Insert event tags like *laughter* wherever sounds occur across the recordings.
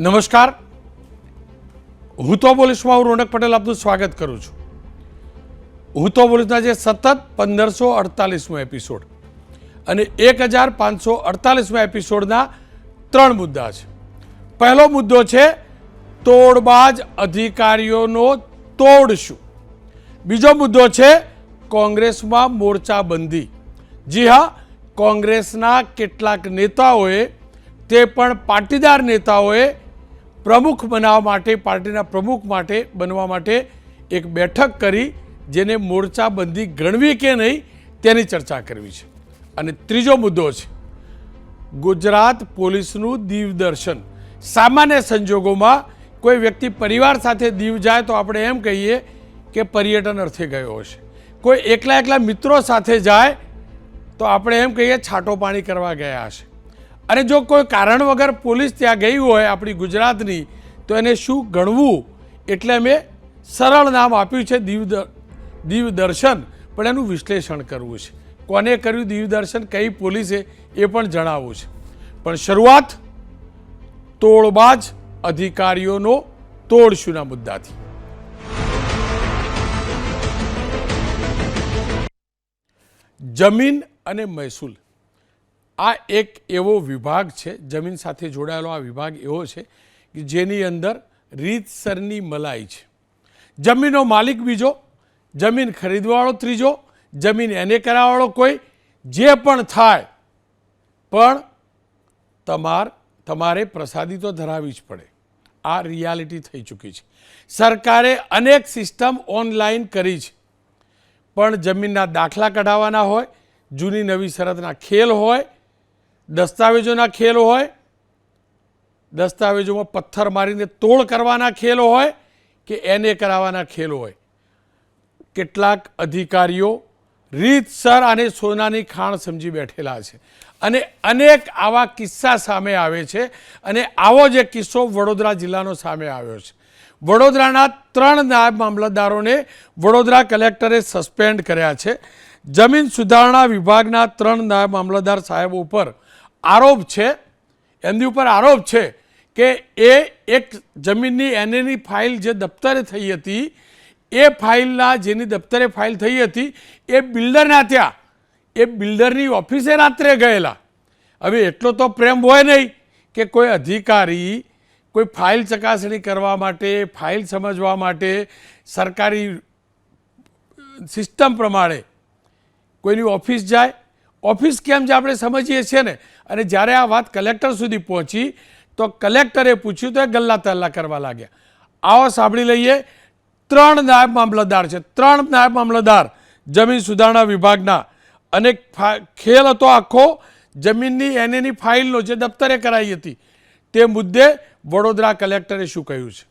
નમસ્કાર. હું તો પોલીસમાં હું રોનક પટેલ આપનું સ્વાગત કરું છું. હું તો પોલીસના જે સતત પંદરસો અડતાલીસમો એપિસોડ. અને એક હજાર પાંચસો અડતાલીસમો એપિસોડના ત્રણ મુદ્દા છે. પહેલો મુદ્દો છે, તોડબાજ અધિકારીઓનો તોડ બીજો મુદ્દો છે, કોંગ્રેસમાં મોરચાબંધી. જી હા, કોંગ્રેસના કેટલાક નેતાઓએ, તે પણ પાટીદાર નેતાઓએ પ્રમુખ બનાવવા માટે, પાર્ટીના પ્રમુખ માટે, બનવા માટે એક બેઠક કરી, જેને મોરચાબંધી ગણવી કે નહીં, તેની ચર્ચા કરવી છે. અને ત્રીજો મુદ્દો છે, ગુજરાત પોલીસનું દીવદર્શન સામાન્ય સંજોગોમાં કોઈ વ્યક્તિ પરિવાર સાથે દીવ જાય તો આપણે એમ કહીએ કે પર્યટન અર્થે ગયો હશે. કોઈ એકલા એકલા મિત્રો સાથે જાય તો આપણે એમ કહીએ છાંટો પાણી કરવા ગયા હશે. અને જો કોઈ કારણ વગર પોલીસ ત્યાં ગઈ હોય આપણી ગુજરાતની, તો એને શું ગણવું? એટલે મેં સરળ નામ આપ્યું છે દીવ દીવ દર્શન, પણ એનું વિશ્લેષણ કરવું છે. કોને કર્યું દીવ દર્શન, કઈ પોલીસે એ પણ જણાવવું છે. પણ શરૂઆત તોડબાજ અધિકારીઓનો તોડશુના મુદ્દાથી. જમીન અને મહેસૂલ. આ એક એવો વિભાગ છે, જમીન સાથે જોડાયેલો આ વિભાગ એવો છે કે જેની અંદર રીતસરની મલાઈ છે. જમીનનો માલિક બીજો, જમીન ખરીદવાવાળો ત્રીજો, જમીન એને કરાવવાળો કોઈ, જે પણ થાય, પણ તમાર, તમારે પ્રસાદી તો ધરાવવી જ પડે. આ રિયાલિટી થઈ ચૂકી છે. સરકારે અનેક સિસ્ટમ ઓનલાઈન કરી છે. પણ જમીનના દાખલા કઢાવવાના હોય, જૂની નવી શરતના ખેલ હોય દસ્તાવેજોના ખેલ હોય, દસ્તાવેજોમાં પથ્થર મારીને તોડ કરવાના ખેલ હોય કે એને કરાવવાના ખેલ હોય. કેટલાક અધિકારીઓ રીતસર અને સોનાની ખાણ સમજી બેઠેલા છે અને અનેક આવા કિસ્સા સામે આવે છે અને આવો જ એક કિસ્સો વડોદરા જિલ્લાનો સામે આવ્યો છે. વડોદરાના ત્રણ નાયબ મામલતદારોને વડોદરા કલેક્ટરે સસ્પેન્ડ કર્યા છે. જમીન સુધારણા વિભાગના ત્રણ નાયબ મામલતદાર સાહેબો ઉપર આરોપ છે, એમની ઉપર આરોપ છે કે એ એક જમીનની એનએની ફાઇલ જે દફતરે થઈ હતી, એ ફાઇલના જેની દફતરે ફાઇલ થઈ હતી, એ બિલ્ડરના ત્યાં, એ બિલ્ડરની ઓફિસે રાત્રે ગયેલા. હવે એટલો તો પ્રેમ હોય નહીં કે કોઈ અધિકારી કોઈ ફાઇલ ચકાસણી કરવા માટે, ફાઇલ સમજવા માટે સરકારી સિસ્ટમ પ્રમાણે કોઈની ઓફિસ જાય ઓફિસ કેમ જે આપણે સમજીએ છીએ ને? અને જ્યારે આ વાત કલેક્ટર સુધી પહોંચી, તો કલેક્ટરે પૂછ્યું તો એ ગલ્લા તલ્લા કરવા લાગ્યા. આવો સાંભળી લઈએ. ત્રણ નાયબ મામલતદાર છે. ત્રણ નાયબ મામલતદાર જમીન સુધારણા વિભાગના. અને ખેલ હતો આખો. જમીનની એનેની ફાઇલનો જે દફતરે કરાઈ હતી, તે મુદ્દે વડોદરા કલેક્ટરે શું કહ્યું છે?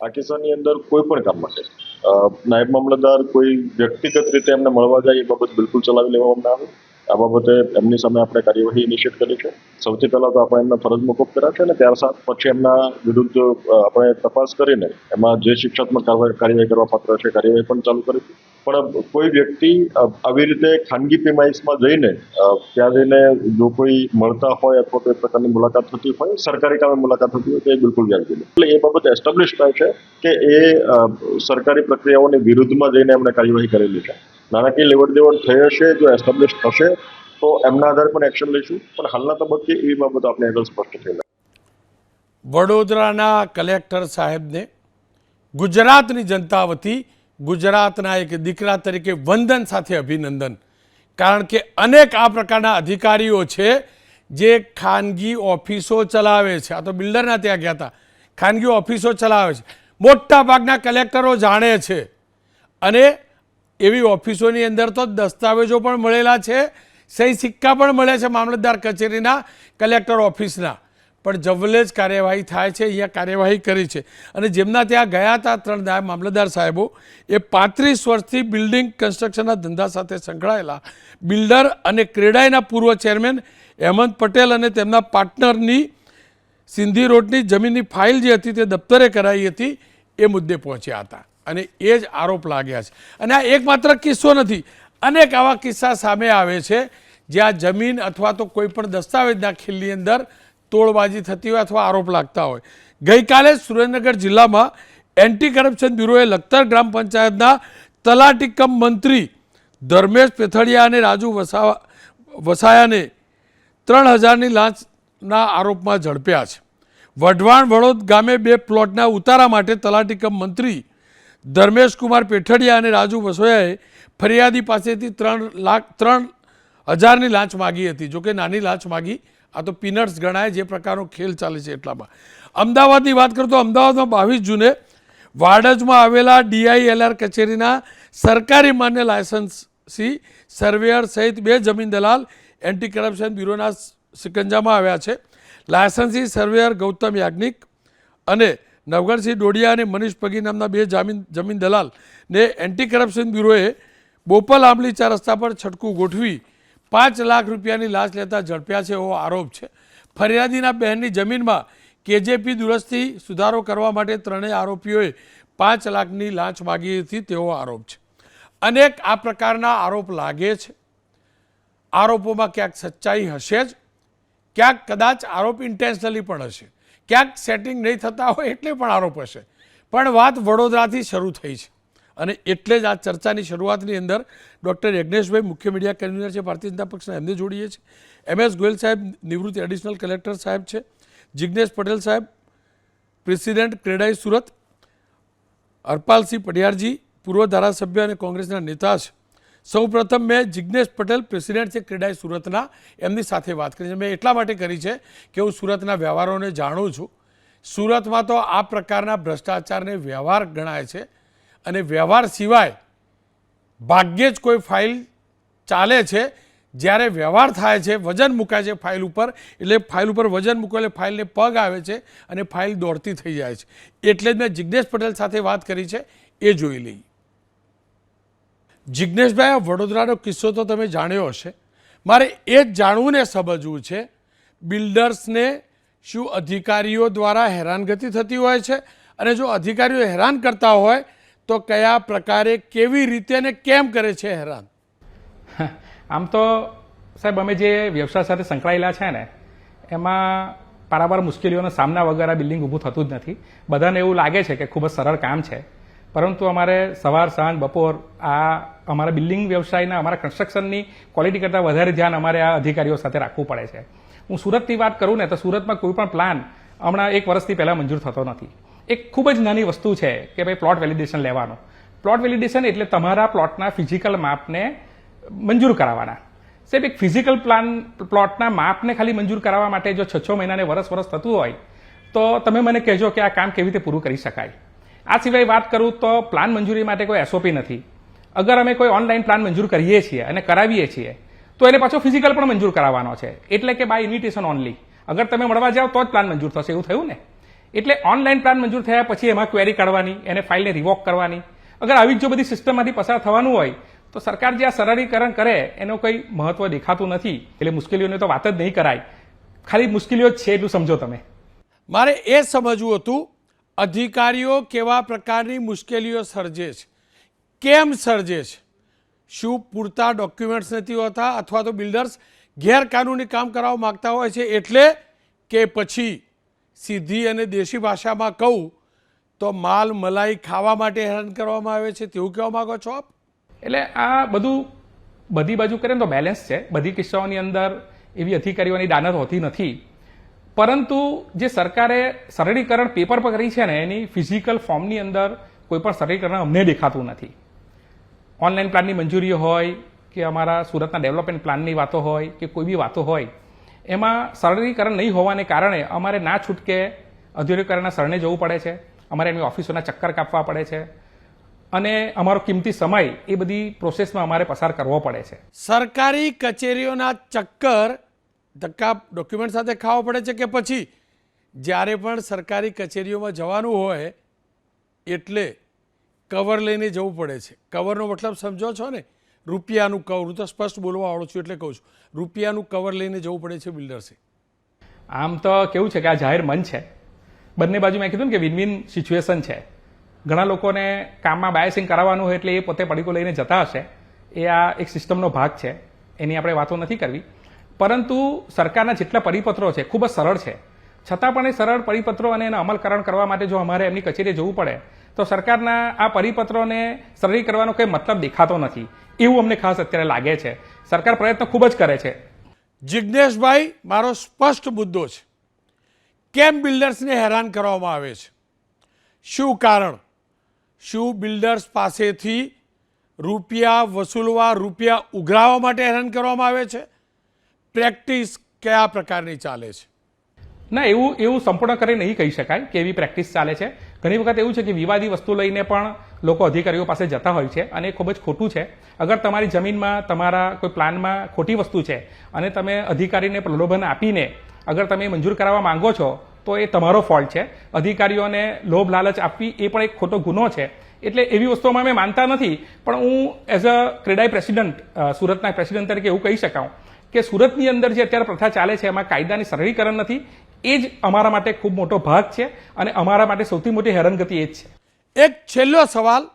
પાકિસ્તાનની અંદર કોઈ પણ કામ માટે. નાયબ મામલતદાર કોઈ વ્યક્તિગત રીતે એમને મળવા જાય એ બાબત બિલકુલ ચલાવી લેવામાં આવે આ બાબતે એમની સામે આપણે કાર્યવાહી ઇનિશિયેટ કરી છે સૌથી પહેલાં તો આપણે એમને ફરજ મુકુફ કર્યા છે અને ત્યાર સાથ પછી એમના વિરુદ્ધ આપણે તપાસ કરીને એમાં જે શિક્ષાત્મક કાર્યવાહી કરવા પાત્ર છે કાર્યવાહી પણ ચાલુ કરી. પણ કોઈ વ્યક્તિ આવી રીતે ખાનગી પેમાઇશમાં જઈને ત્યાં જઈને જો કોઈ મળતા હોય અથવા કોઈ પ્રકારની મુલાકાત થતી હોય, સરકારી કામે મુલાકાત થતી હોય તો એ બિલકુલ વ્યાજબી. એટલે એ બાબત એસ્ટાબ્લિશ થાય છે કે એ સરકારી પ્રક્રિયાઓની વિરુદ્ધમાં જઈને એમણે કાર્યવાહી કરેલી છે નાણાકીય લેવડ દેવડ થઈ હશે, જો એસ્ટાબ્લિશ થશે, તો એમના આધારે પણ એક્શન લઈશું પણ હાલના તબક્કે એવી બાબત આપણે આગળ સ્પષ્ટ થઈ નથી. વડોદરાના કલેક્ટર સાહેબને ગુજરાતની જનતા વતી ગુજરાતના એક દીકરા તરીકે વંદન સાથે અભિનંદન. કારણ કે અનેક આ પ્રકારના અધિકારીઓ છે જે ખાનગી ઓફિસો ચલાવે છે. આ તો બિલ્ડરના ત્યાં ગયા હતા. ખાનગી ઓફિસો ચલાવે છે. મોટા ભાગના કલેક્ટરો જાણે છે. અને એવી ઓફિસોની અંદર તો દસ્તાવેજો પણ મળેલા છે. સહી સિક્કા પણ મળે છે મામલતદાર કચેરીના કલેક્ટર ઓફિસના. પણ જવલે જ કાર્યવાહી થાય છે, અહીંયા કાર્યવાહી કરી છે. અને જેમના ત્યાં ગયા હતા ત્રણ નાયબ મામલતદાર સાહેબો, એ પાંત્રીસ વર્ષથી બિલ્ડિંગ કન્સ્ટ્રક્શનના ધંધા સાથે સંકળાયેલા બિલ્ડર અને ક્રેડાઈના પૂર્વ ચેરમેન હેમંત પટેલ અને તેમના પાર્ટનરની સિંધી રોડની જમીનની ફાઇલ જે હતી તે દફતરે કરાઈ હતી, એ મુદ્દે પહોંચ્યા હતા. અને એ જ આરોપ લાગ્યા છે. અને આ એકમાત્ર કિસ્સો નથી. અનેક આવા કિસ્સા સામે આવે છે, જ્યાં જમીન અથવા તો કોઈ પણ દસ્તાવેજના ખીલની અંદર તોડબાજી થતી હોય અથવા આરોપ લાગતા હોય. ગઈકાલે સુરેન્દ્રનગર જિલ્લામાં એન્ટી કરપ્શન બ્યુરોએ લખતર ગ્રામ પંચાયતના તલાટીકમ મંત્રી ધર્મેશ પેથડિયા અને રાજુ વસાવા, વસાયાને ત્રણ હજારની લાંચના આરોપમાં ઝડપ્યા છે. વઢવાણ વડોદ ગામે બે પ્લોટના ઉતારા માટે તલાટીકમ મંત્રી ધર્મેશ કુમાર પેઠડિયા અને રાજુ વસોયાએ ફરિયાદી પાસેથી ત્રણ લાખ, ત્રણ હજારની લાંચ માગી હતી. જોકે નાની લાંચ માગી આ તો પીનટ્સ ગણાય, જે પ્રકારનો ખેલ ચાલે છે એટલામાં. અમદાવાદની વાત કરું તો અમદાવાદમાં બાવીસ જૂને વાડજમાં આવેલા ડીઆઈએલઆર કચેરીના સરકારી માન્ય લાયસન્સી સર્વેયર સહિત બે જમીન દલાલ એન્ટી કરપ્શન બ્યુરોના સિકંજામાં આવ્યા છે. લાયસન્સી સર્વેયર ગૌતમ યાજ્ઞિક અને નવગણસિંહ ડોડિયા અને મનીષ પગી નામના બે જામીન, જમીન દલાલને એન્ટી કરપ્શન બ્યુરોએ બોપલ આંબલી ચાર રસ્તા પર છટકું ગોઠવી પાંચ લાખ રૂપિયાની લાશ લેતા ઝડપ્યા છે એવો આરોપ છે. ફરિયાદીના બહેનની જમીનમાં કેજેપી દુરસ્તી સુધારો કરવા માટે ત્રણેય આરોપીઓએ પાંચ લાખની લાંચ માગી હતી તેવો આરોપ છે. અનેક આ પ્રકારના આરોપ લાગે છે. આરોપોમાં ક્યાંક સચ્ચાઈ હશે જ, ક્યાંક કદાચ આરોપ ઇન્ટેન્શનલી પણ હશે. ક્યાંક સેટિંગ નહીં થતા હોય એટલે પણ આરોપ હશે. પણ વાત વડોદરાથી શરૂ થઈ છે. અને એટલે જ આ ચર્ચાની શરૂઆતની અંદર ડૉક્ટર યજ્ઞેશભાઈ મુખ્ય મીડિયા કન્વીનર છે, ભારતીય જનતા પક્ષના એમને જોડીએ છીએ. એમ એસ ગોયલ સાહેબ નિવૃત્ત એડિશનલ કલેક્ટર સાહેબ છે. જિજ્ઞેશ પટેલ સાહેબ, પ્રેસિડેન્ટ ક્રેડાઈ સુરત, હરપાલસિંહ પડિયારજી પૂર્વ ધારાસભ્ય અને કોંગ્રેસના નેતા છે. સૌપ્રથમ મેં જિજ્ઞેશ પટેલ, પ્રેસિડેન્ટ છે ક્રેડાઈ સુરતના, એમની સાથે વાત કરી છે. મેં એટલા માટે કરી છે કે હું સુરતના વ્યવહારોને જાણું છું. સુરતમાં તો આ પ્રકારના ભ્રષ્ટાચારને વ્યવહાર ગણાય છે. અને વ્યવહાર સિવાય ભાગ્યે જ કોઈ ફાઇલ ચાલે છે, જ્યારે વ્યવહાર થાય છે, વજન મુકાય છે ફાઇલ ઉપર, એટલે ફાઇલ ઉપર વજન મૂકો એટલે ફાઇલને પગ આવે છે અને ફાઇલ દોડતી થઈ જાય છે. એટલે જ મેં જિજ્ઞેશ પટેલ સાથે વાત કરી છે, એ જોઈ લઈ જિજ્ઞેશભાઈ આ વડોદરાનો કિસ્સો તો તમે જાણ્યો હશે. મારે એ જ જાણવું ને સમજવું છે, બિલ્ડર્સને શું અધિકારીઓ દ્વારા હેરાનગતિ થતી હોય છે? અને જો અધિકારીઓ હેરાન કરતા હોય તો કયા પ્રકારે, કેવી રીતે અને કેમ કરે છે હેરાન? *laughs* આમ તો, સાહેબ, અમે જે વ્યવસાય સાથે સંકળાયેલા છે ને, એમાં પારાવાર મુશ્કેલીઓનો સામના વગર આ બિલ્ડિંગ ઊભું થતું જ નથી. બધાને એવું લાગે છે કે ખૂબ જ સરળ કામ છે. પરંતુ અમારે સવાર, સાંજ, બપોર આ અમારા બિલ્ડિંગ વ્યવસાયના, અમારા કન્સ્ટ્રક્શનની ક્વોલિટી કરતાં વધારે ધ્યાન અમારે આ અધિકારીઓ સાથે રાખવું પડે છે. હું સુરતની વાત કરું ને, તો સુરતમાં કોઈ પણ પ્લાન હમણાં એક વર્ષથી પહેલાં મંજૂર થતો નથી. એક ખૂબ જ નાની વસ્તુ છે કે ભાઈ પ્લોટ વેલિડેશન લેવાનો. પ્લોટ વેલિડેશન એટલે તમારા પ્લોટના ફિઝિકલ માપને મંજૂર કરાવવાના. સાહેબ, એક ફિઝિકલ પ્લાન પ્લોટના માપને ખાલી મંજૂર કરાવવા માટે જો છ છ મહિનાને વરસ વરસ થતું હોય, તો તમે મને કહેજો કે આ કામ કેવી રીતે પૂરું કરી શકાય. આ સિવાય વાત કરું તો પ્લાન મંજૂરી માટે કોઈ એસઓપી નથી. અગર અમે કોઈ ઓનલાઈન પ્લાન મંજૂર કરીએ છીએ અને કરાવીએ છીએ, તો એને પાછો ફિઝિકલ પણ મંજૂર કરાવવાનો છે. એટલે કે બાય ઇન્વિટેશન ઓનલી અગર તમે મળવા જાઓ તો જ પ્લાન મંજૂર થશે. એવું થયું ને? એટલે ઓનલાઈન પ્લાન મંજૂર થયા પછી એમાં ક્વેરી કાઢવાની, એને ફાઇલને રિવોક કરવાની. અગર આવી જ બધી સિસ્ટમમાંથી પસાર થવાનું હોય, તો સરકાર જે આ સરળીકરણ કરે, એનો કોઈ મહત્વ દેખાતું નથી. એટલે મુશ્કેલીઓને તો વાત જ નહીં કરાય. ખાલી મુશ્કેલીઓ છે એટલું સમજો તમે. મારે એ સમજવું હતું, અધિકારીઓ કેવા પ્રકારની મુશ્કેલીઓ સર્જે છે? કેમ સર્જે છે? શું પૂરતા ડોક્યુમેન્ટ્સ નથી હોતા અથવા તો બિલ્ડર્સ ગેરકાનૂની કામ કરાવવા માગતા હોય છે એટલે કે પછી સીધી અને દેશી ભાષામાં કહું, તો માલ મલાઈ ખાવા માટે હેરાન કરવામાં આવે છે, તેવું કહેવા માગો છો આપ? એટલે આ બધું બધી બાજુ કરે તો બેલેન્સ છે. બધી કિસ્સાઓની અંદર એવી અધિકારીઓની દાનત હોતી નથી. પરંતુ જે સરકારે સરળીકરણ પેપર પર કરી છે ને, એની ફિઝિકલ ફોર્મની અંદર કોઈ પણ સરળીકરણ અમને દેખાતું નથી. ઓનલાઈન પ્લાનની મંજૂરી હોય, કે અમારા સુરતના ડેવલપમેન્ટ પ્લાનની વાતો હોય, કે કોઈ બી વાતો હોય એમાં સરળીકરણ નહીં હોવાને કારણે અમારે ના છૂટકે અધિકારીના શરણે જવું પડે છે. અમારે એમની ઓફિસોના ચક્કર કાપવા પડે છે. અને અમારો કિંમતી સમય એ બધી પ્રોસેસમાં અમારે પસાર કરવો પડે છે. સરકારી કચેરીઓના ચક્કર ધક્કા ડોક્યુમેન્ટ સાથે ખાવો પડે છે કે પછી? જ્યારે પણ સરકારી કચેરીઓમાં જવાનું હોય, એટલે કવર લઈને જવું પડે છે. કવરનો મતલબ સમજો છો ને? રૂપિયાનું કવર હું તો સ્પષ્ટ બોલવા આવડું છું એટલે કહું છું. રૂપિયાનું કવર લઈને જવું પડે છે બિલ્ડર્સે આમ તો કેવું છે કે આ જાહેર મન છે. બંને બાજુ મેં કીધું ને કે વિન વિન સિચ્યુએશન છે. ઘણા લોકોને કામમાં બાયસિંગ કરાવવાનું હોય એટલે એ પોતે પડીકો લઈને જતા હશે. એ આ એક સિસ્ટમનો ભાગ છે. એની આપણે વાતો નથી કરવી. પરંતુ સરકારના જેટલા પરિપત્રો છે, ખૂબ જ સરળ છે. છતાં પણ એ સરળ પરિપત્રો અને એના અમલકરણ કરવા માટે જો અમારે એમની કચેરીએ જવું પડે તો સરકારના આ પરિપત્રોને સરળી કરવાનો કોઈ મતલબ દેખાતો નથી. એવું અમને ખાસ અત્યારે લાગે છે. સરકાર પ્રયત્ન ખૂબ જ કરે છે. જિજ્ઞેશભાઈ મારો સ્પષ્ટ મુદ્દો છે. કેમ બિલ્ડર્સને હેરાન કરવામાં આવે છે? શું કારણ? શું બિલ્ડર્સ પાસેથી રૂપિયા વસૂલવા રૂપિયા ઉઘરાવવા માટે હેરાન કરવામાં આવે છે? પ્રેક્ટિસ કયા પ્રકારની ચાલે છે? ના એવું એવું સંપૂર્ણ કરી નહીં કહી શકાય કે એવી પ્રેક્ટિસ ચાલે છે. ઘણી વખત એવું છે કે વિવાદી વસ્તુ લઈને પણ લોકો અધિકારીઓ પાસે જતા હોય છે અને એ ખૂબ જ ખોટું છે. અગર તમારી જમીનમાં તમારા કોઈ પ્લાનમાં ખોટી વસ્તુ છે અને તમે અધિકારીને પ્રલોભન આપીને અગર તમે મંજૂર કરાવવા માંગો છો, તો એ તમારો ફોલ્ટ છે. અધિકારીઓને લોભ લાલચ આપવી એ પણ એક ખોટો ગુનો છે. એટલે એવી વસ્તુઓમાં અમે માનતા નથી, પણ હું એઝ અ ક્રેડાઈ પ્રેસિડન્ટ સુરતના પ્રેસિડન્ટ તરીકે એવું કહી શકાઉં કે સુરતની અંદર જે અત્યારે પ્રથા ચાલે છે, એમાં કાયદાની સરળીકરણ નથી. એ જ અમારા માટે ખૂબ મોટો ભાગ છે અને અમારા માટે સૌથી મોટી હેરાનગતિ એ જ છે. એક છેલ્લો સવાલ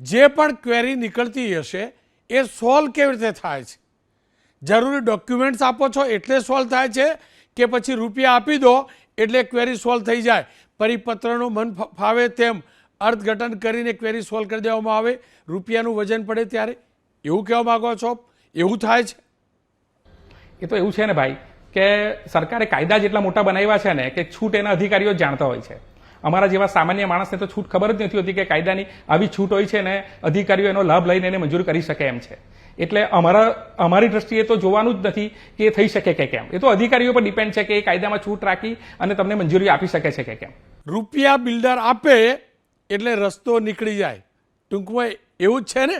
જે પણ ક્વેરી નીકળતી હશે એ સોલ્વ કેવી રીતે થાય છે? જરૂરી ડોક્યુમેન્ટ્સ આપો છો એટલે સોલ્વ થાય છે કે પછી રૂપિયા આપી દો એટલે ક્વેરી સોલ્વ થઈ જાય. પરિપત્રનું મન ફાવે તેમ અર્થઘટન કરીને ક્વેરી સોલ્વ કરી દેવામાં આવે. રૂપિયાનું વજન પડે ત્યારે. એવું કહેવા માગો છો? એવું થાય છે? એ તો એવું છે ને ભાઈ કે સરકારે કાયદા જેટલા મોટા બનાવ્યા છે ને કે છૂટ એના અધિકારીઓ જાણતા હોય છે. અમારા જેવા સામાન્ય માણસને તો છૂટ ખબર જ નથી હોતી કે કાયદાની આવી છૂટ હોય છે ને અધિકારીઓ એનો લાભ લઈને એને મંજૂર કરી શકે એમ છે. એટલે અમારા અમારી દ્રષ્ટિએ તો જોવાનું જ નથી કે એ થઈ શકે કે કેમ. એ તો અધિકારીઓ પર ડિપેન્ડ છે કે એ કાયદામાં છૂટ રાખી અને તમને મંજૂરી આપી શકે છે કે કેમ. રૂપિયા બિલ્ડર આપે એટલે રસ્તો નીકળી જાય. ટૂંકમાં એવું જ છે ને?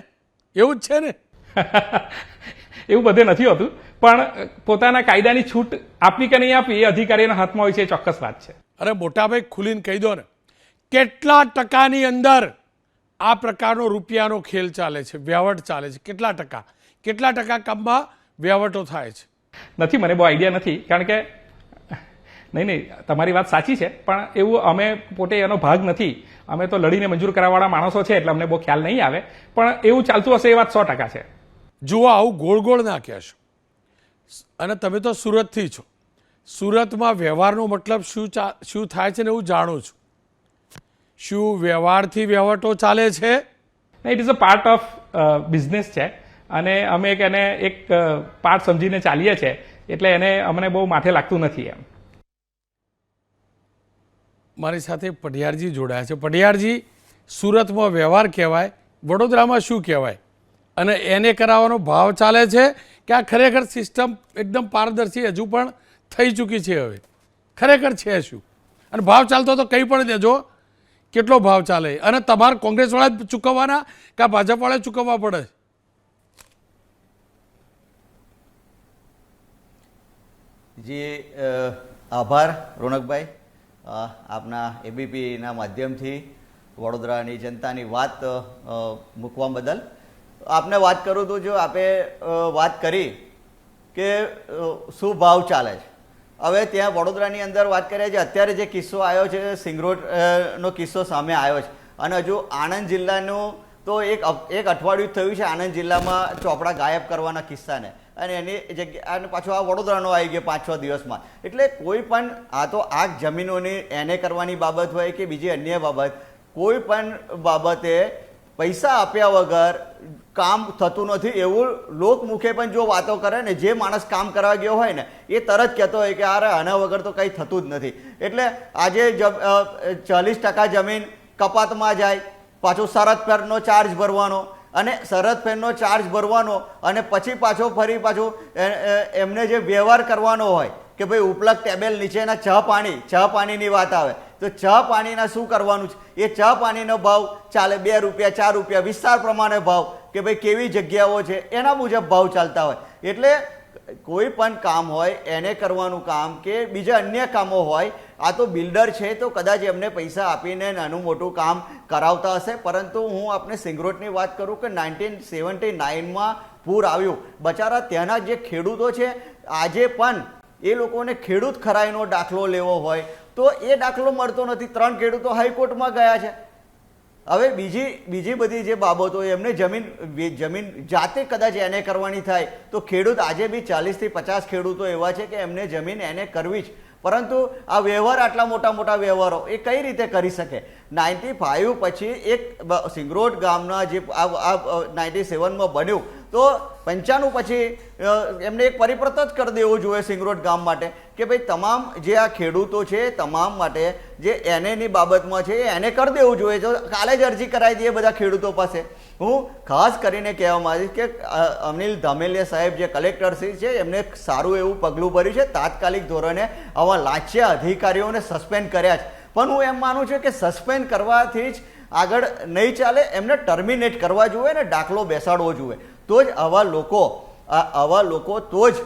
એવું જ છે ને? *laughs* એવું બધે નથી હોતું. પણ પોતાના કાયદાની છૂટ આપવી કે નહીં આપવી એ અધિકારીના હાથમાં હોય છે એ ચોક્કસ વાત છે. અરે મોટાભાઈ ખુલીને કહી દો ને. કેટલા ટકાની અંદર આ પ્રકારનો રૂપિયાનો ખેલ ચાલે છે વ્યવટ ચાલે છે? કેટલા ટકા? કેટલા ટકા કામમાં વ્યવટો થાય છે? નથી મને બહુ આઈડિયા નથી કારણ કે નહીં નહીં તમારી વાત સાચી છે પણ એવું અમે પોતે એનો ભાગ નથી. અમે તો લડીને મંજૂર કરાવવાળા માણસો છે એટલે અમને બહુ ખ્યાલ નહીં આવે. પણ એવું ચાલતું હશે એ વાત સો ટકા છે. જુઓ આવું ગોળ ગોળ ના કહેશો. અને તમે તો સુરતથી છો. સુરતમાં વ્યવહારનો મતલબ શું શું થાય છે ને હું જાણું છું. શું વ્યવહારથી વ્યવહારો ચાલે છે? It is a part of business છે. અને અમે એક એને એક પાર્ટ સમજીને ચાલીએ છીએ. એટલે એને અમને બહુ માથે લાગતું નથી એમ. મારી સાથે પઢિયારજી જોડાયા છે. પઢિયારજી સુરતમાં વ્યવહાર કહેવાય વડોદરામાં શું કહેવાય? અને એને કરાવવાનો ભાવ ચાલે છે? કે આ ખરેખર સિસ્ટમ એકદમ પારદર્શી હજુ પણ થઈ ચૂકી છે હવે. ખરેખર છે શું? અને ભાવ ચાલતો તો કંઈ પણ દેજો, કેટલો ભાવ ચાલે? અને તમારે કોંગ્રેસવાળા ચૂકવવાના કે ભાજપવાળા ચૂકવવા પડે? જે આભાર, રોનકભાઈ. આપના એબીપીના માધ્યમથી વડોદરાની જનતાની વાત મૂકવા બદલ. આપને વાત કરું તો જો આપે વાત કરી કે શું ભાવ ચાલે છે. હવે ત્યાં વડોદરાની અંદર વાત કરીએ છીએ અત્યારે જે કિસ્સો આવ્યો છે સિંગરોડનો કિસ્સો સામે આવ્યો છે. અને હજુ આણંદ જિલ્લાનું તો એક એક અઠવાડિયું થયું છે આણંદ જિલ્લામાં ચોપડા ગાયબ કરવાના કિસ્સાને. અને એની જગ્યા, અને પાછો આ વડોદરાનો આવી ગયો પાંચ, છ દિવસમાં. એટલે કોઈ પણ, આ તો આ જમીનોની એને કરવાની બાબત હોય કે બીજી અન્ય બાબત, કોઈ પણ બાબતે પૈસા આપ્યા વગર કામ થતું નથી એવું લોકમુખે પણ જો વાતો કરે ને, જે માણસ કામ કરવા ગયો હોય ને, એ તરત કહેતો હોય કે, અરે, આના વગર તો કંઈ થતું જ નથી. એટલે આજે ચાલીસ ટકા જમીન કપાતમાં જાય, પાછો શરત ફેરનો ચાર્જ ભરવાનો, અને શરત ફેરનો ચાર્જ ભરવાનો, અને પછી પાછો ફરી પાછું એમને જે વ્યવહાર કરવાનો હોય કે ભાઈ ઉપલક ટેબલ નીચેના ચા પાણી, ચા પાણીની વાત આવે. તો ચા પાણીના શું કરવાનું છે? એ ચા પાણીનો ભાવ ચાલે બે રૂપિયા, ચાર રૂપિયા, વિસ્તાર પ્રમાણે ભાવ કે ભાઈ કેવી જગ્યાઓ છે? એના મુજબ ભાવ ચાલતા હોય. એટલે કોઈ પણ કામ હોય, એને કરવાનું કામ કે બીજા અન્ય કામો હોય, આ તો બિલ્ડર છે, તો કદાચ એમને પૈસા આપીને નાનું મોટું કામ કરાવતા હશે. પરંતુ હું આપણે સિંગરોટની વાત કરું કે નાઇન્ટીન સેવન્ટી નાઇનમાં પૂર આવ્યું. બચારા ત્યાંના જે ખેડૂતો છે, આજે પણ એ લોકોને ખેડૂત ખરાઈનો દાખલો લેવો હોય તો એ દાખલો મળતો નથી. ત્રણ ખેડૂતો હાઈકોર્ટમાં ગયા છે. હવે બીજી બીજી બધી જે બાબતો એમને જમીન જમીન જાતે કદાચ એને કરવાની થાય, તો ખેડૂત આજે બી ચાલીસથી પચાસ ખેડૂતો એવા છે કે એમને જમીન એને કરવી જ. પરંતુ આ વ્યવહાર આટલા મોટા મોટા વ્યવહારો, એ કઈ રીતે કરી શકે? નાઇન્ટી ફાઇવ પછી એક સિંગરોડ ગામના જે આ નાઇન્ટી સેવનમાં બન્યું તો પંચાણું પછી એમને એક પરિપત્ર જ કરી દેવો જોઈએ સિંગરોડ ગામ માટે કે ભાઈ તમામ જે આ ખેડૂતો છે, તમામ માટે જે એનેની બાબતમાં છે એને કરી દેવું જોઈએ. તો કાલે જ અરજી કરાવી દઈએ બધા ખેડૂતો પાસે. હું ખાસ કરીને કહેવા માંગીશ કે અનિલ ધામેલિયા સાહેબ જે કલેક્ટરશ્રી છે, એમને સારું એવું પગલું ભર્યું છે. તાત્કાલિક ધોરણે આવા લાંચિયા અધિકારીઓને સસ્પેન્ડ કર્યા છે. પણ હું એમ માનું છું કે સસ્પેન્ડ કરવાથી જ આગળ નહીં ચાલે, એમને ટર્મિનેટ કરવા જોઈએ ને દાખલો બેસાડવો જોઈએ. તો જ આવા લોકો આવા લોકો તો જ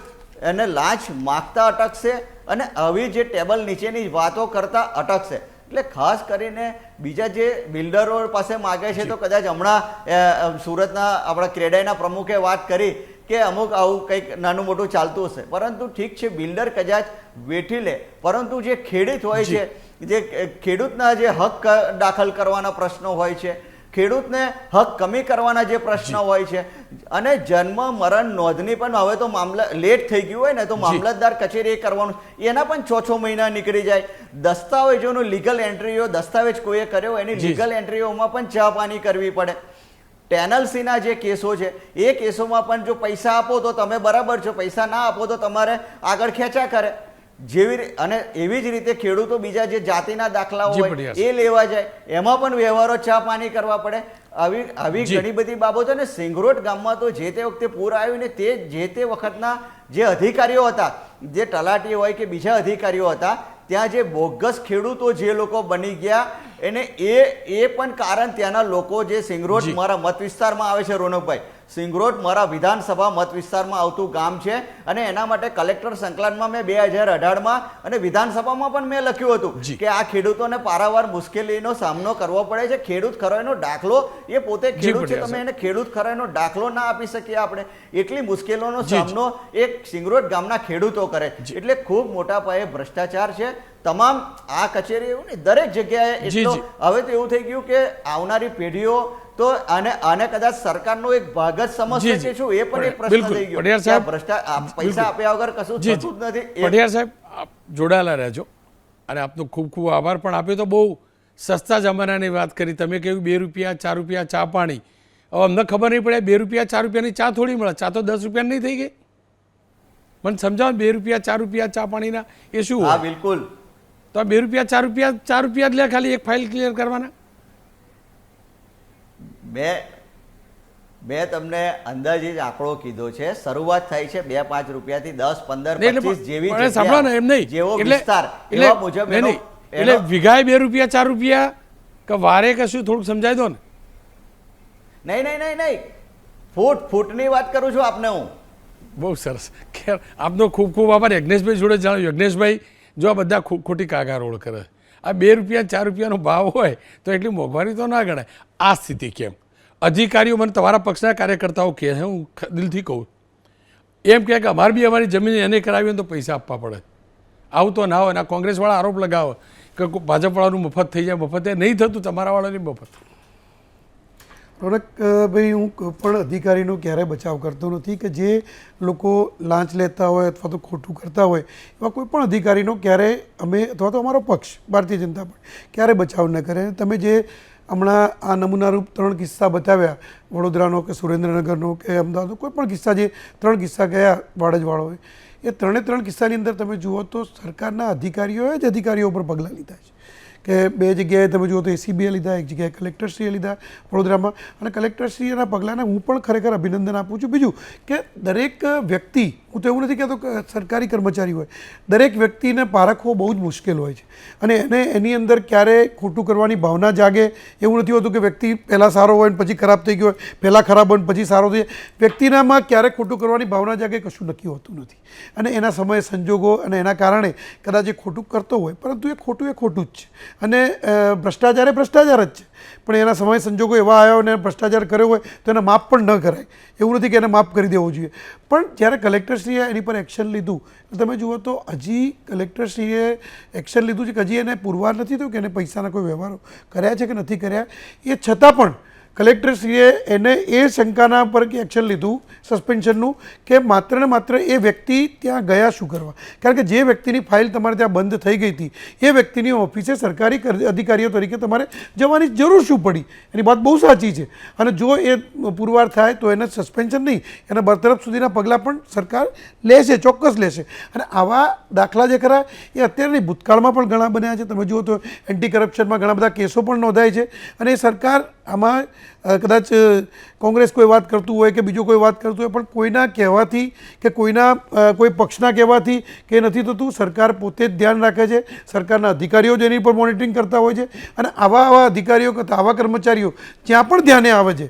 એને લાંચ માગતા અટકશે અને આવી જે ટેબલ નીચેની વાતો કરતા અટકશે. એટલે ખાસ કરીને બીજા જે બિલ્ડરો પાસે માગે છે તો કદાચ હમણાં સુરતના આપણા ક્રેડાઈના પ્રમુખે વાત કરી કે અમુક આવું કંઈક નાનું મોટું ચાલતું હશે. પરંતુ ઠીક છે બિલ્ડર કદાચ વેઠી લે. પરંતુ જે ખેડૂત હોય છે જે ખેડૂતના જે હક દાખલ કરવાના પ્રશ્નો હોય છે ખેડૂતને હક કમી કરવાના જે પ્રશ્ન હોય છે. અને જન્મ મરણ નોંધણી પણ હવે તો મામલા લેટ થઈ ગયું હોય ને તો મામલતદાર કચેરી કરવાનું. એના પણ છ છ મહિના નીકળી જાય. દસ્તાવેજોનું લીગલ એન્ટ્રીઓ દસ્તાવેજ કોઈએ કર્યો હોય એની લીગલ એન્ટ્રીઓમાં પણ ચા પાણી કરવી પડે. ટેનલ્સીના જે કેસો છે એ કેસોમાં પણ જો પૈસા આપો તો તમે બરાબર છો. પૈસા ના આપો તો તમારે આગળ ખેંચા કરે. જેવી અને એવી જ રીતે ખેડૂતો બીજા જે જાતિના દાખલાઓ હોય એ લેવા જાય. એમાં પણ વ્યવહારો ચા પાણી કરવા પડે. આવી આવી ઘણી બધી બાબતો ને સિંગરોટ ગામમાં તો જે તે વખતે પૂર આવ્યું ને તે જે તે વખતના જે અધિકારીઓ હતા જે તલાટી હોય કે બીજા અધિકારીઓ હતા ત્યાં જે બોગસ ખેડૂતો જે લોકો બની ગયા એને એ એ પણ કારણ ત્યાંના લોકો જે સિંગરોટ મારા મત વિસ્તારમાં આવે છે રોનકભાઈ સિંગરોડ મારા વિધાનસભા મત વિસ્તારમાં આવતું ગામ છે અને એના માટે કલેક્ટર સંકલનમાં મેં બે હજાર અઢારમાં અને વિધાનસભામાં પણ મેં લખ્યું હતું કે આ ખેડૂતોને પારાવાર મુશ્કેલીનો સામનો કરવો પડે છે. ખેડૂત ખરો એનો દાખલો એ પોતે ખેડૂત છે તમે એને ખેડૂત ખરો એનો દાખલો ના આપી શકીએ આપણે. એટલી મુશ્કેલીનો. સામનો એક સિંગરોડ ગામના ખેડૂતો કરે. એટલે ખૂબ મોટા પાયે ભ્રષ્ટાચાર છે. તમામ આ કચેરી એવું ને દરેક જગ્યાએ એટલો હવે તો એવું થઈ ગયું કે આવનારી પેઢીઓ તો આને આને કદાચ સરકારનો એક ભાગ જ સમજશે. કે શું? એ પણ એક પ્રશ્ન થઈ ગયો. પટિયાર સાહેબ, પૈસા આપ્યા વગર કશું થતું જ નથી. એ સાહેબ આપ જોડાયેલા રહેજો. અને આપનો ખૂબ ખૂબ આભાર. પણ આપ્યો તો બહુ સસ્તા જમાનાની વાત કરી. તમે કહ્યું બે રૂપિયા ચાર રૂપિયા ચા પાણી. હવે અમને ખબર નહીં પડે બે રૂપિયા ચાર રૂપિયાની ચા થોડી મળે. ચા તો દસ રૂપિયાની નહીં થઈ ગઈ. મને સમજાવો બે રૂપિયા ચાર રૂપિયા ચા પાણીના એ શું હા બિલકુલ. તો બે રૂપિયા ચાર રૂપિયા ચાર રૂપિયા જ લે ખાલી એક ફાઇલ ક્લિયર કરવાના? મેં બે તમને અંદાજિત આંકડો કીધો છે. શરૂઆત થાય છે બે પાંચ રૂપિયાથી દસ પંદર પચીસ જેવી સાંભળો ને એમ નહીં. જેવો વિસ્તાર એવા મુજબ. એટલે વીઘાએ બે રૂપિયા ચાર રૂપિયા કે વારે કશું થોડુંક સમજાવી દો ને. નહીં નહીં નહીં નહીં. ફૂટ ફૂટની વાત કરું છું આપને હું. બહુ સરસ. આપનો ખૂબ ખૂબ આભાર. યજ્ઞેશભાઈ જોડે જાણો યજ્ઞેશભાઈ જો આ બધા ખોટી કાગારોળ કરે. આ બે રૂપિયા, ચાર રૂપિયાનો ભાવ હોય તો એટલી મોંઘવારી તો ના ગણાય. આ સ્થિતિ કેમ? અધિકારીઓ મને તમારા પક્ષના કાર્યકર્તાઓ કહે છે, હું દિલથી કહું એમ કહે કે અમારે બી અમારી જમીન એને કરાવી તો પૈસા આપવા પડે. આવું તો ના હોય. ને કોંગ્રેસવાળા આરોપ લગાવે કે ભાજપવાળાનું મફત થઈ જાય. મફત એ નહીં થતું, તમારાવાળાની મફત. ભાઈ, હું પણ અધિકારીનો ક્યારેય બચાવ કરતો નથી કે જે લોકો લાંચ લેતા હોય અથવા તો ખોટું કરતા હોય, એવા કોઈ પણ અધિકારીનો ક્યારેય અમે અથવા તો અમારો પક્ષ, ભારતીય જનતા પણ ક્યારેય બચાવ ન કરે. તમે જે હમણાં આ નમૂનારૂપ ત્રણ કિસ્સા બતાવ્યા, વડોદરાનો કે સુરેન્દ્રનગરનો કે અમદાવાદનો, કોઈ પણ કિસ્સા જે ત્રણ કિસ્સા ગયા વાડજવાળોએ, એ ત્રણે ત્રણ કિસ્સાની અંદર તમે જુઓ તો સરકારના અધિકારીઓએ જ અધિકારીઓ પર પગલાં લીધા છે. કે બે જગ્યાએ તમે જુઓ તો એસીબીએ લીધા, એક જગ્યાએ કલેક્ટરશ્રીએ લીધા વડોદરામાં. અને કલેક્ટરશ્રીના પગલાંને હું પણ ખરેખર અભિનંદન આપું છું. બીજું કે દરેક વ્યક્તિ, હું તો એવું નથી કહેતો સરકારી કર્મચારી હોય, દરેક વ્યક્તિને પારખવો બહુ જ મુશ્કેલ હોય છે. અને એને એની અંદર ક્યારે ખોટું કરવાની ભાવના જાગે એવું નથી હોતું કે વ્યક્તિ પહેલાં સારો હોય ને પછી ખરાબ થઈ ગયો હોય, પહેલાં ખરાબ હોય પછી સારો થઈ વ્યક્તિનામાં ક્યારે ખોટું કરવાની ભાવના જાગે કશું નક્કી હોતું નથી. અને એના સમયે સંજોગો અને એના કારણે કદાચ એ ખોટું કરતો હોય, પરંતુ એ ખોટું એ ખોટું જ છે. અને ભ્રષ્ટાચાર એ ભ્રષ્ટાચાર જ છે. પણ એના સમય સંજોગો એવા આવ્યા અને ભ્રષ્ટાચાર કર્યો હોય, તો એને માફ પણ ન કરાય. એવું નથી કે એને માફ કરી દેવું જોઈએ. પણ જ્યારે કલેક્ટરશ્રીએ એની પર એક્શન લીધું તમે જુઓ તો હજી કલેક્ટરશ્રીએ એક્શન લીધું છે કે હજી એને પુરવાર નથી થયું કે એને પૈસાના કોઈ વ્યવહારો કર્યા છે કે નથી કર્યા. એ છતાં પણ કલેક્ટરશ્રીએ એને એ શંકાના પર કે એક્શન લીધું, સસ્પેન્શનનું, કે માત્ર ને માત્ર એ વ્યક્તિ ત્યાં ગયા શું કરવા? કારણ કે જે વ્યક્તિની ફાઇલ તમારે ત્યાં બંધ થઈ ગઈ હતી, એ વ્યક્તિની ઓફિસે સરકારી અધિકારીઓ તરીકે તમારે જવાની જરૂર શું પડી? એની વાત બહુ સાચી છે. અને જો એ પુરવાર થાય તો એને સસ્પેન્શન નહીં, એના બરતરફ સુધીના પગલાં પણ સરકાર લેશે, ચોક્કસ લેશે. અને આવા દાખલા જે ખરા, એ અત્યારની ભૂતકાળમાં પણ ઘણા બન્યા છે. તમે જુઓ તો એન્ટી કરપ્શનમાં ઘણા બધા કેસો પણ નોંધાય છે. અને એ સરકાર આમાં કદાચ કોંગ્રેસ કોઈ વાત કરતું હોય કે બીજું કોઈ વાત કરતું હોય પણ કોઈના કહેવાથી કે કોઈના કોઈ પક્ષના કહેવાથી કે નથી થતું સરકાર પોતે જ ધ્યાન રાખે છે સરકારના અધિકારીઓ જ એની પર મોનિટરિંગ કરતા હોય છે અને આવા આવા અધિકારીઓ કરતા આવા કર્મચારીઓ જ્યાં પણ ધ્યાને આવે છે.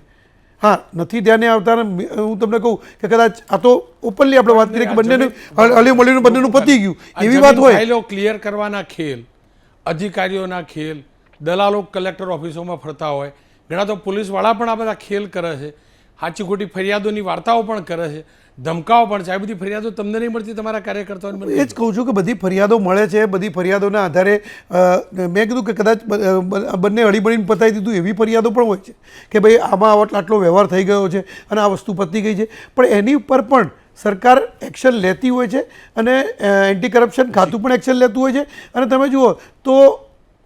હા નથી ધ્યાને આવતા હું તમને કહું કે કદાચ આ તો ઓપનલી આપણે વાત કરીએ કે બંનેનું અલી મળીનું બંનેનું પતી ગયું. એવી વાત હોય. ક્લિયર કરવાના ખેલ અધિકારીઓના ખેલ દલાલો કલેક્ટર ઓફિસોમાં ફરતા હોય ઘણા તો પોલીસવાળા પણ આ બધા ખેલ કરે છે. સાચી ખોટી ફરિયાદોની વાર્તાઓ પણ કરે છે. ધમકાઓ પણ છે. આ બધી ફરિયાદો તમને નહીં મળતી, તમારા કાર્યકર્તાઓને એ જ કહું છું કે બધી ફરિયાદો મળે છે. બધી ફરિયાદોના આધારે મેં કીધું કે કદાચ બંને હળીમળીને પતાવી દીધું, એવી ફરિયાદો પણ હોય છે કે ભાઈ આમાં આવો આટલો વ્યવહાર થઈ ગયો છે અને આ વસ્તુ પતી ગઈ છે. પણ એની ઉપર પણ સરકાર એક્શન લેતી હોય છે અને એન્ટી કરપ્શન ખાતું પણ એક્શન લેતું હોય છે. અને તમે જુઓ તો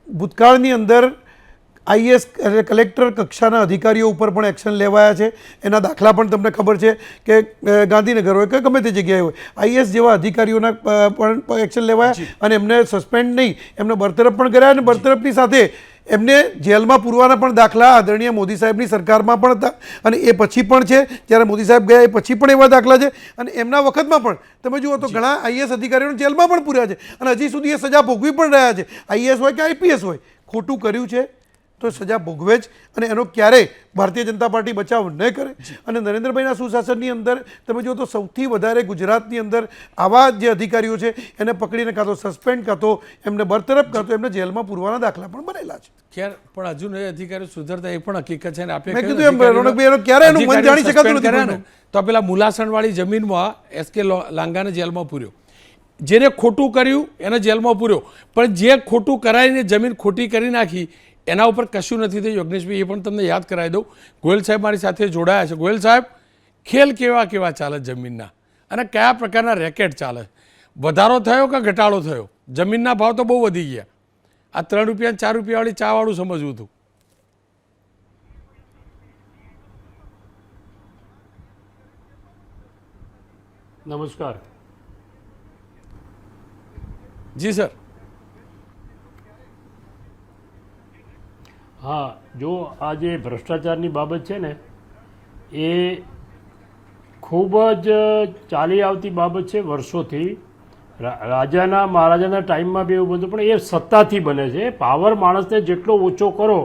ભૂતકાળની અંદર આઈએસ એટલે કલેક્ટર કક્ષાના અધિકારીઓ ઉપર પણ એક્શન લેવાયા છે. એના દાખલા પણ તમને ખબર છે કે ગાંધીનગર હોય કે ગમે તે જગ્યાએ હોય. આઈએસ જેવા અધિકારીઓના પણ એક્શન લેવાયા અને એમને સસ્પેન્ડ નહીં. એમને બરતરફ પણ કર્યા અને બરતરફની સાથે એમને જેલમાં પૂરવાના પણ દાખલા આદરણીય મોદી સાહેબની સરકારમાં પણ હતા. અને એ પછી પણ છે. જ્યારે મોદી સાહેબ ગયા એ પછી પણ એવા દાખલા છે. અને એમના વખતમાં પણ તમે જુઓ તો ઘણા આઈએસ અધિકારીઓને જેલમાં પણ પૂર્યા છે. અને હજી સુધી એ સજા ભોગવી પણ રહ્યા છે. આઈએસ હોય કે આઈપીએસ હોય ખોટું કર્યું છે. તો સજા ભોગવે જ અને એનો ક્યારેય ભારતીય જનતા પાર્ટી બચાવ ન કરે. અને નરેન્દ્રભાઈના સુશાસનની અંદર તમે જો તો સૌથી વધારે ગુજરાતની અંદર આવા જે અધિકારીઓ છે એને પકડીને કાં તો સસ્પેન્ડ કાં તો એમને બરતરફ કાં તો એમને જેલમાં પૂરવાના દાખલા પણ બનેલા છે. ક્યારે પણ હજુ એ અધિકારીઓ સુધરતા એ પણ હકીકત છે ને આપણે મેં કીધું એમ, રોનકભાઈ, એનો ક્યારે એનું મન જાણી શકાતું નથી. તો પેલા મુલાસણવાળી જમીનમાં એસ કે લાંગાને જેલમાં પૂર્યો. જેને ખોટું કર્યું એને જેલમાં પૂર્યો. પણ જે ખોટું કરાવીને જમીન ખોટી કરી નાખી એના ઉપર કશું નથી થયું. યોગનેશભાઈ એ પણ તમને યાદ કરાવી દઉં. ગોયલ સાહેબ મારી સાથે જોડાયા છે. ગોયલ સાહેબ ખેલ કેવા કેવા ચાલે જમીનના? અને કયા પ્રકારના રેકેટ ચાલે? વધારો થયો કે ઘટાડો થયો? જમીનના ભાવ તો બહુ વધી ગયા. આ ત્રણ રૂપિયા ચાર રૂપિયાવાળી ચાવાળું સમજવું હતું નમસ્કાર. જી સર. હા જો આ જે ભ્રષ્ટાચારની બાબત છે ને એ ખૂબ જ ચાલી આવતી બાબત છે વર્ષોથી. રાજાના મહારાજાના ટાઈમમાં બી એવું બધું પણ એ સત્તાથી બને છે. પાવર માણસને જેટલો ઓછો કરો.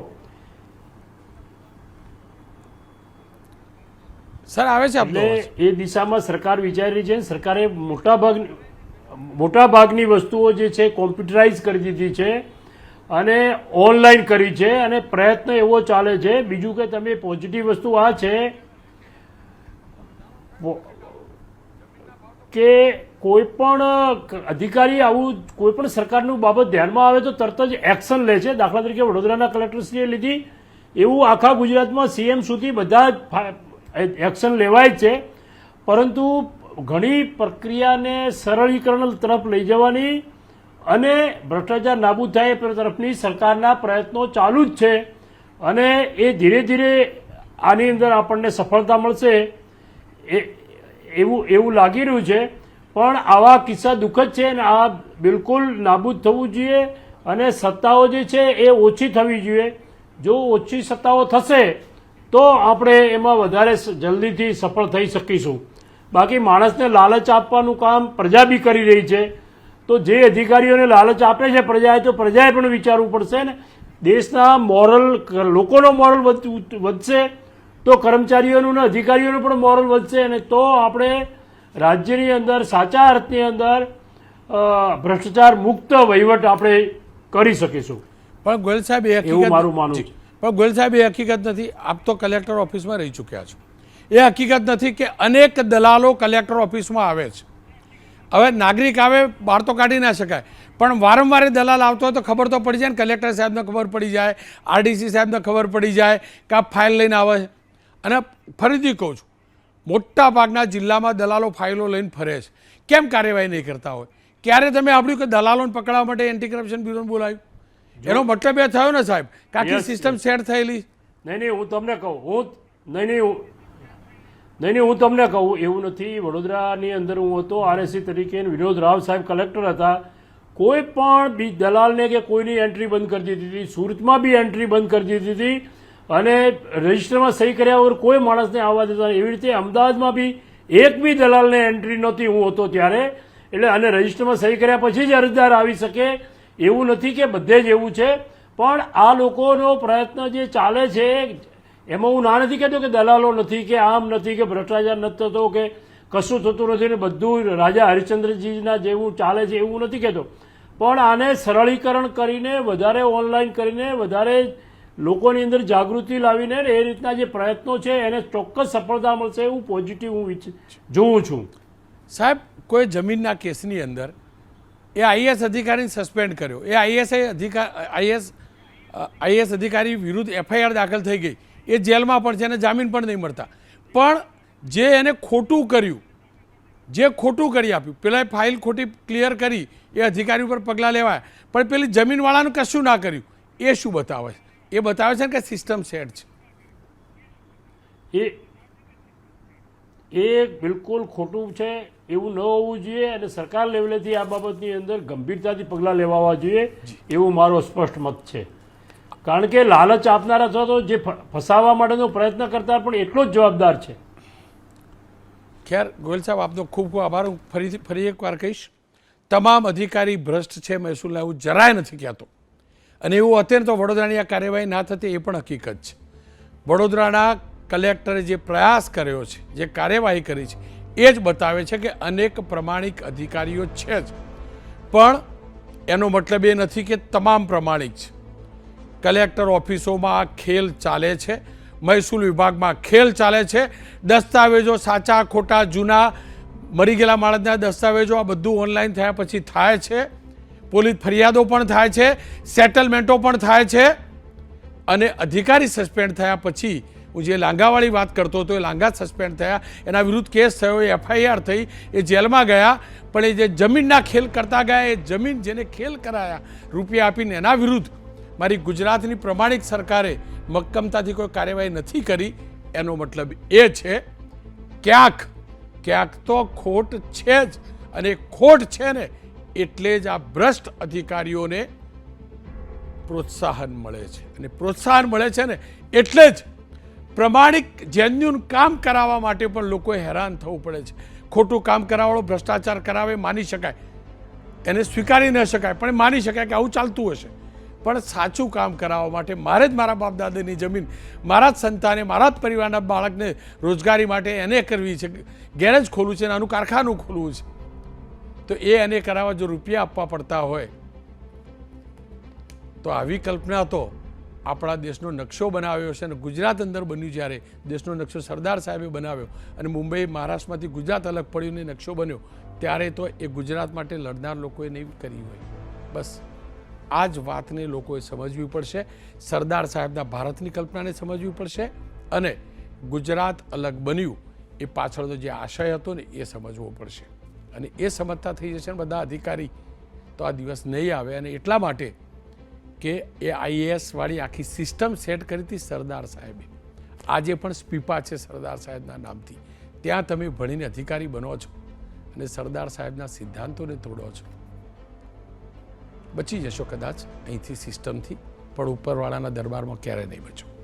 સર આવે છે એટલે એ દિશામાં સરકાર વિચારી છે. સરકારે મોટા ભાગ મોટા ભાગની વસ્તુઓ જે છે કોમ્પ્યુટરાઇઝ કરી દીધી છે. અને ઓનલાઈન કરી છે અને પ્રયત્ન એવો ચાલે છે. બીજું કે તમે પોઝિટિવ વસ્તુ આ છે કે કોઈ પણ અધિકારી આવું કોઈ પણ સરકારનું બાબત ધ્યાનમાં આવે તો તરત જ એક્શન લે છે. દાખલા તરીકે વડોદરાના કલેક્ટરશ્રીએ લીધી. એવું આખા ગુજરાતમાં સીએમ સુધી બધા એક્શન લેવાય છે. પરંતુ ઘણી પ્રક્રિયાને સરળીકરણ તરફ લઈ જવાની અને ભ્રષ્ટાચાર નાબૂદ થાય એ તરફની સરકારના પ્રયત્નો ચાલુ જ છે. અને એ ધીરે ધીરે આની અંદર આપણને સફળતા મળશે એ, એવું એવું લાગી રહ્યું છે. પણ આવા કિસ્સા દુઃખદ છે અને આ બિલકુલ નાબૂદ થવું જોઈએ અને સત્તાઓ જે છે એ ઓછી થવી જોઈએ. જો ઓછી સત્તાઓ થશે તો આપણે એમાં વધારે જલ્દીથી સફળ થઈ શકીશું. બાકી માણસને લાલચ આપવાનું કામ પ્રજા બી કરી રહી છે. તો જે અધિકારીઓને લાલચ આપે છે પ્રજાએ તો પ્રજાએ પણ વિચારવું પડશે ને. દેશના મોરલ લોકોનો મોરલ વધશે તો કર્મચારીઓનું ને અધિકારીઓનું પણ મોરલ વધશે અને તો આપણે રાજ્યની અંદર સાચા અર્થની અંદર ભ્રષ્ટાચાર મુક્ત વહીવટ આપણે કરી શકીશું. પણ ગોયલ સાહેબ એ એવું મારું માનવું છે. પણ ગોયલ સાહેબ એ હકીકત નથી આપ તો કલેક્ટર ઓફિસમાં રહી ચૂક્યા છો. એ હકીકત નથી કે અનેક દલાલો કલેક્ટર ઓફિસમાં આવે છે. હવે નાગરિક આવે બહાર તો કાઢી ના શકાય. પણ વારંવાર દલાલ આવતો હોય તો ખબર તો પડી જાય ને કલેક્ટર સાહેબને ખબર પડી જાય આરડીસી સાહેબને ખબર પડી જાય કે આ ફાઇલ લઈને આવે છે. અને ફરીથી કહું છું મોટા ભાગના જિલ્લામાં દલાલો ફાઇલો લઈને ફરે છે. કેમ કાર્યવાહી નહીં કરતા હોય? ક્યારે તમે આપડ્યું કે દલાલોને પકડવા માટે એન્ટી કરપ્શન બ્યુરોને બોલાવ્યું? એનો મતલબ એ થયો ને સાહેબ કે આખી સિસ્ટમ સેટ થયેલી નહીં નહીં હું તમને કહું હું નહીં નહીં નહીં નહીં, હું તમને કહું, એવું નથી. વડોદરાની અંદર હું હતો આરએસસી તરીકે વિનોદ રાવ સાહેબ કલેક્ટર હતા. કોઈ પણ બી દલાલને કે કોઈની એન્ટ્રી બંધ કરી દીધી હતી, સુરતમાં બી એન્ટ્રી બંધ કરી દીધી હતી અને રજિસ્ટરમાં સહી કર્યા વગર કોઈ માણસને આવવા દેતા એવી રીતે અમદાવાદમાં બી એક બી દલાલને એન્ટ્રી નહોતી. હું હતો ત્યારે. એટલે અને રજિસ્ટરમાં સહી કર્યા પછી જ અરજદાર આવી શકે. એવું નથી કે બધે જ એવું છે. પણ આ લોકોનો પ્રયત્ન જે ચાલે છે એમાં હું ના નથી કહેતો કે દલાલો નથી કે આમ નથી કે ભ્રષ્ટાચાર નથી થતો કે કશું થતું નથી ને બધું રાજા હરિશ્ચંદ્રજીના જેવું ચાલે છે એવું નથી કહેતો. પણ આને સરળીકરણ કરીને, વધારે ઓનલાઈન કરીને, વધારે લોકોની અંદર જાગૃતિ લાવીને એ રીતના જે પ્રયત્નો છે એને ચોક્કસ સફળતા મળશે એવું પોઝિટિવ હું જોઉં છું. સાહેબ, કોઈ જમીનના કેસની અંદર એ આઈએસ અધિકારીને સસ્પેન્ડ કર્યો. એ આઈએસ અધિકાર આઈએસ આઈએસ અધિકારી વિરુદ્ધ એફઆઈઆર દાખલ થઈ ગઈ. એ જેલમાં પણ છે એને જામીન પણ નહીં મળતા. પણ જે એને ખોટું કર્યું જે ખોટું કરી આપ્યું પેલા ફાઇલ ખોટી ક્લિયર કરી એ અધિકારી ઉપર પગલાં લેવાય. પણ પેલી જમીનવાળાનું કશું ના કર્યું. એ શું બતાવે છે? એ બતાવે છે ને કે સિસ્ટમ સેટ છે. એ એ બિલકુલ ખોટું છે એવું ન હોવું જોઈએ અને સરકાર લેવલેથી આ બાબતની અંદર ગંભીરતાથી પગલાં લેવા જોઈએ. એવું મારો સ્પષ્ટ મત છે. કારણ કે લાલચ આપનાર અથવા તો જે ફસાવવા માટેનો પ્રયત્ન કરતા પણ એટલો જ જવાબદાર છે. ખેર, ગોયલ સાહેબ, આપનો ખૂબ ખૂબ આભાર. હું ફરીથી, ફરી એકવાર કહીશ, તમામ અધિકારી ભ્રષ્ટ છે, મહેસૂલના એવું જરાય નથી કહેતો. અને એવું અત્યારે તો વડોદરાની આ કાર્યવાહી ના થતી એ પણ હકીકત છે. વડોદરાના કલેક્ટરે જે પ્રયાસ કર્યો છે, જે કાર્યવાહી કરી છે, એ જ બતાવે છે કે અનેક પ્રમાણિક અધિકારીઓ છે જ. પણ એનો મતલબ એ નથી કે તમામ પ્રમાણિક છે. કલેક્ટર ઓફિસોમાં ખેલ ચાલે છે. મહેસૂલ વિભાગમાં ખેલ ચાલે છે. દસ્તાવેજો સાચા, ખોટા, જૂના, મરી ગયેલા માણસના દસ્તાવેજો આ બધું ઓનલાઈન થયા પછી થાય છે. પોલીસ ફરિયાદો પણ થાય છે. સેટલમેન્ટો પણ થાય છે. અને અધિકારી સસ્પેન્ડ થયા પછી હું જે લાંગાવાળી વાત કરતો હતો એ લાંગા સસ્પેન્ડ થયા. એના વિરુદ્ધ કેસ થયો, એ એફઆઈઆર થઈ, એ જેલમાં ગયા. પણ એ જે જમીનના ખેલ કરતા ગયા, એ જમીન જેને ખેલ કરાયા, રૂપિયા આપીને એના વિરુદ્ધ મારી ગુજરાતની પ્રમાણિક સરકારે મક્કમતાથી કોઈ કાર્યવાહી નથી કરી, એનો મતલબ એ છે, ક્યાંક ક્યાંક તો ખોટ છે જ અને ખોટ છે ને એટલે જ આ ભ્રષ્ટ અધિકારીઓને પ્રોત્સાહન મળે છે. અને પ્રોત્સાહન મળે છે ને એટલે જ પ્રમાણિક જેન્યુન કામ કરાવવા માટે પણ લોકોએ હેરાન થવું પડે છે. ખોટું કામ કરાવવાળો ભ્રષ્ટાચાર કરાવે માની શકાય. એને સ્વીકારી ન શકાય, પણ માની શકાય કે આવું ચાલતું હશે. પણ સાચું કામ કરાવવા માટે મારે જ મારા બાપ દાદાની જમીન, મારા જ સંતાને, મારા જ પરિવારના બાળકને રોજગારી માટે એને કરવી છે. ગેરેજ ખોલવું છે આનું કારખાનું ખોલવું છે. તો એ એને કરાવવા જો રૂપિયા આપવા પડતા હોય, તો આવી કલ્પના તો આપણા દેશનો નકશો બનાવ્યો છે અને ગુજરાત અંદર બન્યું જ્યારે દેશનો નકશો સરદાર સાહેબે બનાવ્યો અને મુંબઈ, મહારાષ્ટ્રમાંથી ગુજરાત અલગ પડ્યું નકશો બન્યો, ત્યારે તો એ ગુજરાત માટે લડનાર લોકોએ નહીં કરી હોય. બસ. આ જ વાતને લોકોએ સમજવી પડશે. સરદાર સાહેબના ભારતની કલ્પનાને સમજવી પડશે અને ગુજરાત અલગ બન્યું એ પાછળનો જે આશય હતો ને એ સમજવો પડશે. અને એ સમજતા થઈ જશે ને બધા અધિકારી તો આ દિવસ નહીં આવે. અને એટલા માટે કે એ આઈએએસવાળી આખી સિસ્ટમ સેટ કરી હતી સરદાર સાહેબે. આજે પણ સ્પીપા છે સરદાર સાહેબના નામથી. ત્યાં તમે ભણીને અધિકારી બનો છો અને સરદાર સાહેબના સિદ્ધાંતોને તોડો છો. બચી જશો કદાચ. અહીંથી સિસ્ટમથી પણ ઉપરવાળાના દરબારમાં ક્યારેય નહીં બચો.